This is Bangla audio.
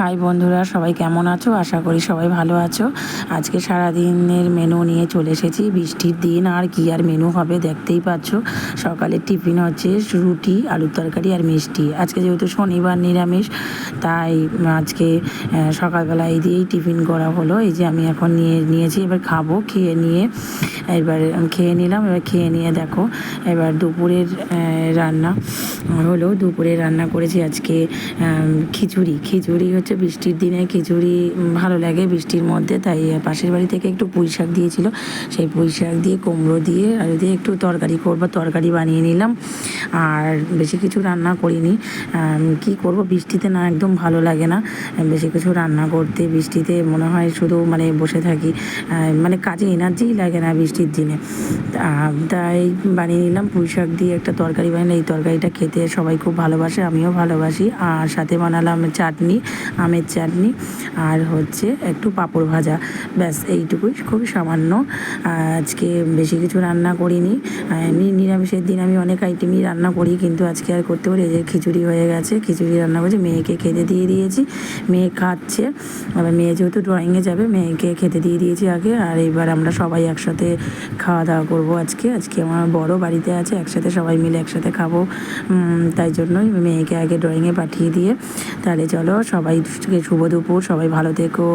হাই বন্ধুরা, সবাই কেমন আছো? আশা করি সবাই ভালো আছো। আজকে সারা দিনের মেনু নিয়ে চলে এসেছি। বৃষ্টির দিন, আর কি আর মেনু হবে দেখতেই পাচ্ছ। সকালের টিফিন হচ্ছে রুটি, আলুর তরকারি আর মিষ্টি। আজকে যেহেতু শনিবার নিরামিষ, তাই আজকে সকালবেলা এই দিয়েই টিফিন করা হলো। এই যে আমি এখন নিয়ে, নিয়েছি, এবার খাব, খেয়ে নিয়ে, এবার খেয়ে নিলাম, এবার খেয়ে নিয়ে দেখো। এবার দুপুরের রান্না হলো। দুপুরে রান্না করেছি আজকে খিচুড়ি। খিচুড়ি হচ্ছে বৃষ্টির দিনে খিচুড়ি ভালো লাগে বৃষ্টির মধ্যে, তাই পাশের বাড়ি থেকে একটু পুঁই শাক দিয়েছিল। সেই পুঁই শাক দিয়ে কুমড়ো দিয়ে আর দিয়ে একটু তরকারি করব, তরকারি বানিয়ে নিলাম। আর বেশি কিছু রান্না করিনি। কি করব, বৃষ্টিতে না একদম ভালো লাগে না। বেশি কিছু রান্না করতে, বৃষ্টিতে মনে হয় শুধু মানে বসে থাকি। মানে কাজে এনার্জিই লাগে না বৃষ্টির দিনে। তাই বানিয়ে নিলাম পুঁই শাক দিয়ে একটা তরকারি বানিয়ে এই তরকারিটা খেতে সবাই খুব ভালোবাসে, আমিও ভালোবাসি। আর সাথে বানালাম চাটনি। আমের চাটনি আর হচ্ছে একটু পাঁপড় ভাজা। ব্যাস, এইটুকুই। খুবই সামান্য। আজকে বেশি কিছু রান্না করিনি। এমনি নিরামিষের দিন আমি অনেক আইটেমই রান্না করি, কিন্তু আজকে আর করতে পারি এই যে খিচুড়ি হয়ে গেছে, খিচুড়ি রান্না করেছি। মেয়েকে খেতে দিয়ে দিয়েছি। মেয়ে খাচ্ছে। এবার মেয়ে যেহেতু ড্রয়িংয়ে যাবে, মেয়েকে খেতে দিয়ে দিয়েছি আগে। আর এবার আমরা সবাই একসাথে খাওয়া দাওয়া করব আজকে। আজকে আমার বড় বাড়িতে আছে, একসাথে সবাই মিলে একসাথে খাব। তাই জন্যই মেয়েকে আগে ড্রয়িংয়ে পাঠিয়ে দিয়ে। তাহলে চলো সবাই শুভ দুপুর সবাই ভালো থেকো।